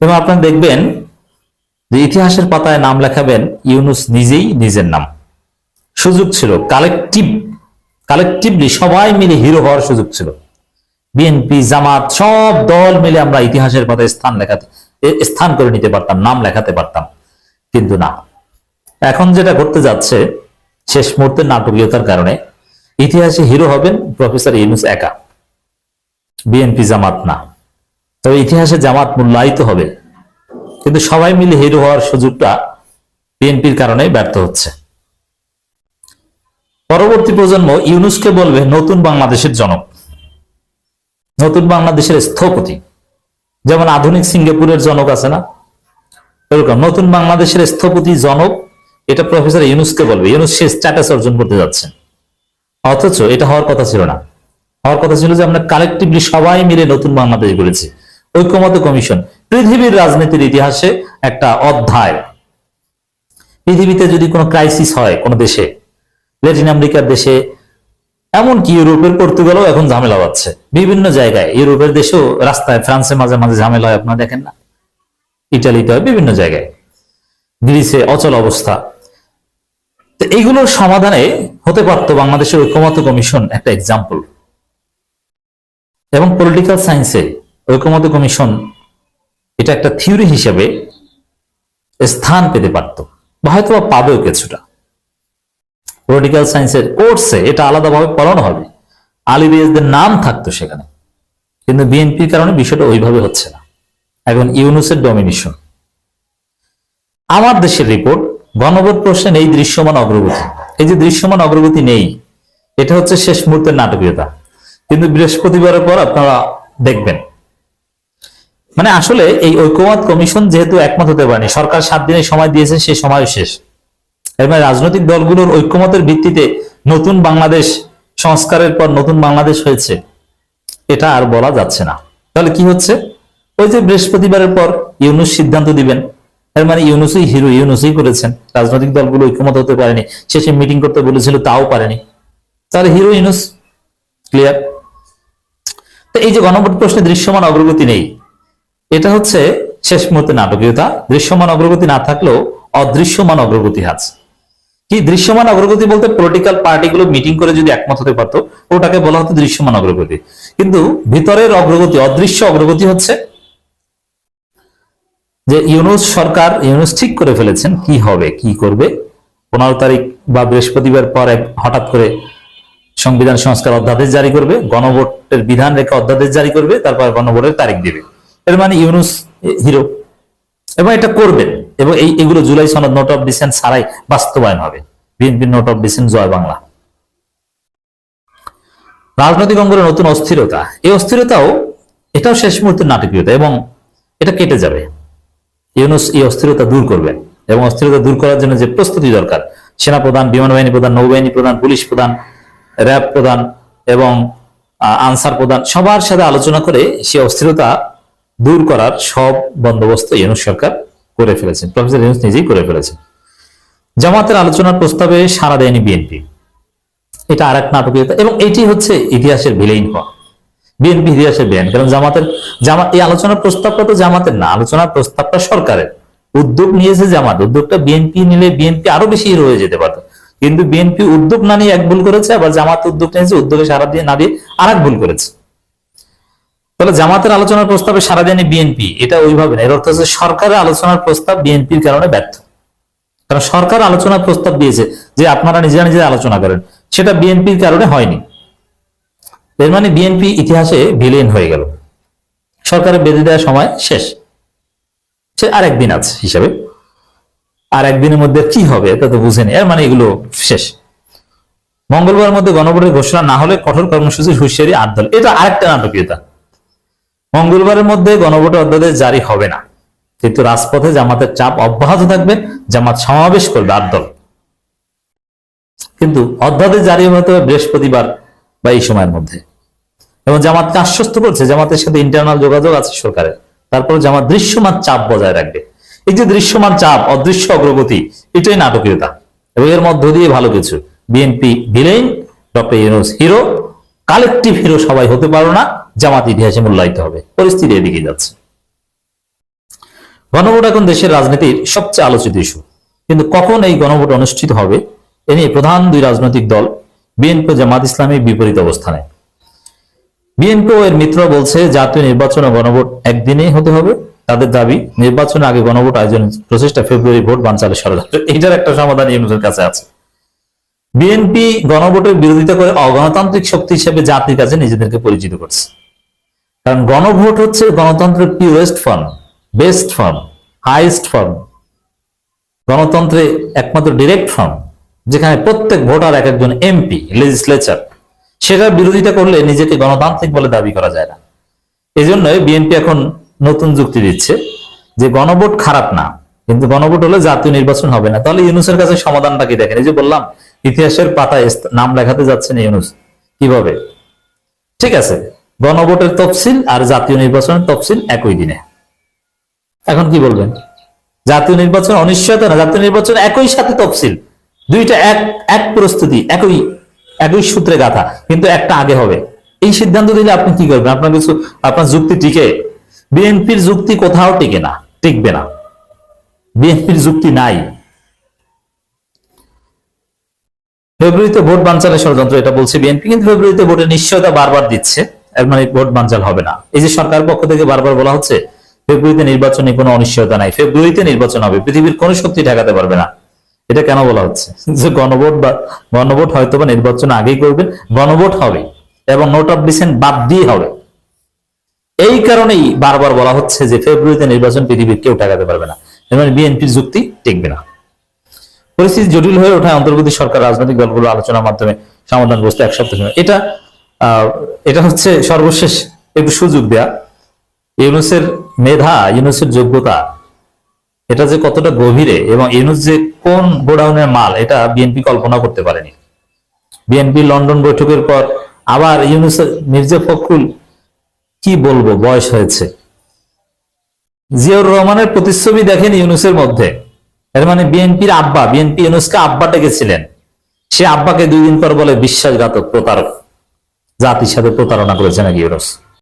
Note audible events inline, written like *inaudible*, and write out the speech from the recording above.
এবং আপনারা দেখবেন যে ইতিহাসের পাতায় নাম লেখাবেন ইউনুস নিজেই নিজের নাম। সুযোগ ছিল কালেকটিভ কালেকটিভলি সবাই মিলে হিরো হওয়ার সুযোগ ছিল। বিএনপি জামাত সব দল মিলে আমরা ইতিহাসের পাতায় স্থান লেখাতে স্থান করে নিতে পারতাম, নাম লেখাতে পারতাম। কিন্তু না। এখন যেটা ঘটতে যাচ্ছে, শেষ মুহূর্তের নাটকীয়তার কারণে ইতিহাসে হিরো হবেন প্রফেসর ইউনুস একা। বিএনপি জামাত না। তবে ইতিহাসে জামাত মূল্যায়িত হবে। কিন্তু সবাই মিলে হিরো হওয়ার সুযোগটা বিএনপির কারণে ব্যর্থ হচ্ছে। পরবর্তী প্রজন্ম ইউনুসকে বলবে, নতুন বাংলাদেশের জনক। নতুন বাংলাদেশের স্থপতি। যেমন আধুনিক সিঙ্গাপুরের জনক আছে না? এরকম নতুন বাংলাদেশের স্থপতি জনক, এটা প্রফেসর ইউনুসকে বলবে। ইউনুস সে স্ট্যাটাস অর্জন করতে যাচ্ছে। অথচ এটা হওয়ার কথা ছিল না। হওয়ার কথা ছিল যে আমরা কালেকটিভলি সবাই মিলে নতুন বাংলাদেশ গড়েছি। ঐক্যমত কমিশন, পৃথিবীর রাজনীতির ইতিহাসে একটা অধ্যায়। পৃথিবীতে যদি কোনো ক্রাইসিস হয় কোনো দেশে ল্যাটিন আমেরিকার দেশে, এমনকি ইউরোপের পর্তুগালও এখন ঝামেলা পাচ্ছে বিভিন্ন জায়গায়, ইউরোপের দেশেও রাস্তায়, ফ্রান্সে মাঝে মাঝে ঝামেলা হয়, আপনারা দেখেন না। ইটালিতে হয়, বিভিন্ন জায়গায়। গ্রিসে অচল অবস্থা। তো এইগুলোর সমাধানে হতে পারতো বাংলাদেশের ঐক্যমত কমিশন একটা এক্সাম্পল এবং পলিটিক্যাল সায়েন্সে ঐক্যমত কমিশন এটা একটা থিওরি হিসেবে স্থান পেতে পারতো বা হয়তো পাবেও কিছুটা। পলিটিক্যাল সায়েন্সের কোর্সে এটা আলাদাভাবে পড়ানো হবে। আলিবিয়াসদের নাম থাকতো সেখানে। কিন্তু বিএনপির কারণে বিষয়টা ওইভাবে হচ্ছে না। এখন ইউনুসের ডমিনেশন আমার দেশের রিপোর্ট গণভোট প্রশ্নে নেই দৃশ্যমান অগ্রগতি। এই যে দৃশ্যমান অগ্রগতি নেই, এটা হচ্ছে শেষ মুহূর্তের নাটকীয়তা। কিন্তু বৃহস্পতিবারের পর আপনারা দেখবেন। মানে আসলে এই ঐক্যমত কমিশন যেহেতু একমত হতে পারেনি, সরকার সাত দিনের সময় দিয়েছে, সে সময় শেষ। এর মানে রাজনৈতিক দলগুলোর ঐক্যমতের ভিত্তিতে নতুন বাংলাদেশ সংস্কারের পর নতুন বাংলাদেশ হয়েছে, এটা আর বলা যাচ্ছে না। তাহলে কি হচ্ছে? ওই যে বৃহস্পতিবারের পর ইউনুস সিদ্ধান্ত দিবেন। এর মানে ইউনুসই হিরো, ইউনুসই করেছেন। রাজনৈতিক দলগুলো ঐক্যমত হতে পারেনি। শেষে মিটিং করতে বলেছিল, তাও পারেনি। তাহলে হিরো, ইউনুস, ক্লিয়ার? তো এই যে গণভোট প্রশ্নে দৃশ্যমান অগ্রগতি নেই। এটা হচ্ছে শেষ মুহূর্তে নাটকীয়তা। দৃশ্যমান অগ্রগতি না থাকলেও অদৃশ্যমান অগ্রগতি আছে। কি দৃশ্যমান অগ্রগতি বলতে পলিটিক্যাল পার্টিগুলো মিটিং করে যদি একমত হতে পারতো, ওটাকে বলা হতো দৃশ্যমান অগ্রগতি। কিন্তু ভিতরের অগ্রগতি, অদৃশ্য অগ্রগতি হচ্ছে যে ইউনুস সরকার, ইউনুস ঠিক করে ফেলেছেন কি হবে, কি করবে। পনেরো তারিখ বা বৃহস্পতিবার পর এক- হঠাৎ করে সংবিধান সংস্কার অধ্যাদেশ জারি করবে, গণভোটের বিধান রেখে অধ্যাদেশ জারি করবে, তারপর গণভোটের তারিখ দিবে। এর মানে ইউনুস হিরো। এবং এটা করবেন। এবং এই, এগুলো জুলাই সনদ নোট অফ ডিসেন্ট ছাড়াই বাস্তবায়ন হবে। বিএনপির note of dissent Joy Bangla রাজনৈতিক অঙ্গনের নতুন অস্থিরতা। এই অস্থিরতাও, এটাও শেষ মুহূর্তের নাটকীয়তা এবং এটা কেটে যাবে। ইউনুস এই অস্থিরতা দূর করবেন। এবং অস্থিরতা দূর করার জন্য যে প্রস্তুতি দরকার সেনা প্রধান বিমান বাহিনী প্রধান, নৌবাহিনী প্রধান, পুলিশ প্রধান, র্যাব প্রধান এবং আনসার প্রধান, সবার সাথে আলোচনা করে সে অস্থিরতা দূর করার সব বন্দোবস্ত ইউনুস সরকার করে ফেলেছেন। প্রফেসর ইউনুস নিজেই করে ফেলেছেন। জামাতের আলোচনার প্রস্তাবে সাড়া দেয়নি বিএনপি। এটা আর এক নাটকীয়তা এবং এটি হচ্ছে ইতিহাসের ভিলেইন হওয়া। বিএনপি ইতিহাসের বেআইন কারণ জামাতের জামাত এই আলোচনার প্রস্তাবটা তো জামাতের না, আলোচনার প্রস্তাবটা সরকারের। উদ্যোগ নিয়েছে জামাত, উদ্যোগটা বিএনপি নিলে বিএনপি আরও বেশি রয়ে যেতে পারতো। কিন্তু বিএনপি উদ্যোগ না নিয়ে এক ভুল করেছে, আবার জামাত উদ্যোগ নিয়েছে, উদ্যোগে সারা দিয়ে না দিয়ে আর ভুল করেছে। তাহলে জামাতের আলোচনার প্রস্তাবে সারা দেয়নি বিএনপি, এটা ওইভাবে না। এর অর্থ হচ্ছে সরকারের আলোচনার প্রস্তাব বিএনপির কারণে ব্যর্থ। কারণ সরকার আলোচনার প্রস্তাব দিয়েছে যে আপনারা নিজেরা নিজেরা আলোচনা করেন। সেটা বিএনপির কারণে হয়নি। এর মানে বিএনপি ইতিহাসে ভিলেন হয়ে গেল। সরকারের বেঁধে দেওয়ার সময় শেষ। সে আর একদিন আছে হিসাবে। আর একদিনের মধ্যে কি হবে, তা তো বুঝেনি এর মানে এগুলো শেষ। মঙ্গলবার মধ্যে গণভোটের ঘোষণা না হলে কঠোর কর্মসূচির হুঁশিয়ারি আট দল। এটা আরেকটা নাটকীয়তা। মঙ্গলবারের মধ্যে গণভোটের অধ্যাদেশ জারি হবে না। কিন্তু রাজপথে জামাতের চাপ অব্যাহত থাকবে, জামাত সমাবেশ করবে আট দল। কিন্তু অধ্যাদেশ জারি হতে হবে বৃহস্পতিবার বা এই সময়ের মধ্যে। এবং জামাতকে আশ্বস্ত করছে, জামাতের সাথে ইন্টারনাল যোগাযোগ আছে সরকারের। তারপর জামাত দৃশ্যমান চাপ বজায় রাখবে। এই যে দৃশ্যমান চাপ, অদৃশ্য অগ্রগতি, এটাই নাটকীয়তা। এবং এর মধ্য দিয়ে ভালো কিছু। BNP villain, doctor Yunus hero collective hero সবাই হতে পারো না, জামাত ইতিহাসে মূল্যায়িত হবে। পরিস্থিতি এদিকে যাচ্ছে। গণভোট এখন দেশের রাজনীতির সবচেয়ে আলোচিত ইস্যু। কিন্তু কখন এই গণভোট অনুষ্ঠিত হবে, এ নিয়ে প্রধান দুই রাজনৈতিক দল, বিএনপি জামাত ইসলামী বিপরীত অবস্থানে। বিএনপি এর মিত্র বলছে, জাতীয় নির্বাচন ও গণভোট একদিনেই হতে হবে। তাদের দাবি, নির্বাচনের আগে গণভোট আয়োজন প্রচেষ্টা ফেব্রুয়ারি ভোট বানচালে ষড়যন্ত্র। এটার একটা সমাধান ইউনুসের কাছে আছে। বিএনপি গণভোটের বিরোধিতা করে অগণতান্ত্রিক শক্তি হিসেবে জাতির কাছে নিজেদেরকে পরিচিত করছে। কারণ গণভোট হচ্ছে গণতন্ত্রের purest form best form highest form গণতন্ত্রে একমাত্র ডিরেক্ট ফর্ম যেখানে প্রত্যেক ভোটার এক একজন এমপি লেজিসলেচার সেটার বিরোধিতা করলে নিজেকে গণতান্ত্রিক বলে দাবি করা যায় না। এই জন্য বিএনপি এখন নতুন যুক্তি দিচ্ছে যে গণভোট খারাপ না। কিন্তু গণভোট হলে জাতীয় নির্বাচন হবে না। তাহলে ইউনুসের কাছে সমাধানটা কি দেখেন? এই যে বললাম, ইতিহাসের পাতায় নাম লেখাতে যাচ্ছেন ইউনুস। কীভাবে? ঠিক আছে, গণভোটের তফসিল আর জাতীয় নির্বাচনের তফসিল একই দিনে। এখন কি বলবেন? জাতীয় নির্বাচন অনিশ্চয়তা না, জাতীয় নির্বাচন একই সাথে তফসিল। দুইটা এক এক প্রস্তুতি, একই একই সূত্রে গাথা, কিন্তু একটা আগে হবে। এই সিদ্ধান্ত দিলে আপনি কি করবেন? আপনার কিছু, আপনার যুক্তি টিকে। বিএনপির যুক্তি কোথাও টিকে না, টিকবে না। বিএনপির যুক্তি নাই। ফেব্রুয়ারিতে ভোট বানচালের ষড়যন্ত্র এটা বলছে বিএনপি, কিন্তু ফেব্রুয়ারিতে ভোটের নিশ্চয়তা বারবার দিচ্ছে। এর মানে ভোট বানচাল হবে না। এই যে সরকার পক্ষ থেকে বারবার বলা হচ্ছে, ফেব্রুয়ারিতে নির্বাচনে কোনো অনিশ্চয়তা নাই। ফেব্রুয়ারিতে নির্বাচন হবে, পৃথিবীর কোনো শক্তি ঠেকাতে পারবে না। এটা কেন বলা হচ্ছে? *laughs* যে গণভোট বা গণভোট হয়তো বা নির্বাচন আগেই করবেন গণভোট হবে এবং নোট অফ ডিসেন্ট বাদ দিয়ে হবে। এই কারণেই বারবার বলা হচ্ছে যে ফেব্রুয়ারিতে নির্বাচন পৃথিবীর কেউ ঠেকাতে পারবে না। এর মানে বিএনপির যুক্তি টিকবে না। পরিস্থিতি জটিল হয়ে ওঠায় অন্তর্বর্তী সরকার রাজনৈতিক দলগুলো আলোচনার মাধ্যমে সমাধান বসতে এক সপ্তাহ এটা এটা হচ্ছে সর্বশেষ একটু সুযোগ দেয়া। ইউনুসের মেধা, ইউনুসের যোগ্যতা, এটা যে কতটা গভীরে এবং ইউনুস যে কোন গোডাউনের মাল, এটা বিএনপি কল্পনা করতে পারেনি। বিএনপি লন্ডন বৈঠকের পর আবার ইউনুস, মির্জা ফখরুল কি বলব, বয়স হয়েছে। জিয়াউর রহমানের প্রতিচ্ছবি দেখেন ইউনুসের মধ্যে। এর মানে বিএনপির আব্বা, বিএনপি ইউনুসকে আব্বা ডেকেছিলেন। সে আব্বাকে দুই দিন পর বলে বিশ্বাসঘাতক প্রতারক জাতির সাথে প্রতারণা করেছে নাকি ইউনুস?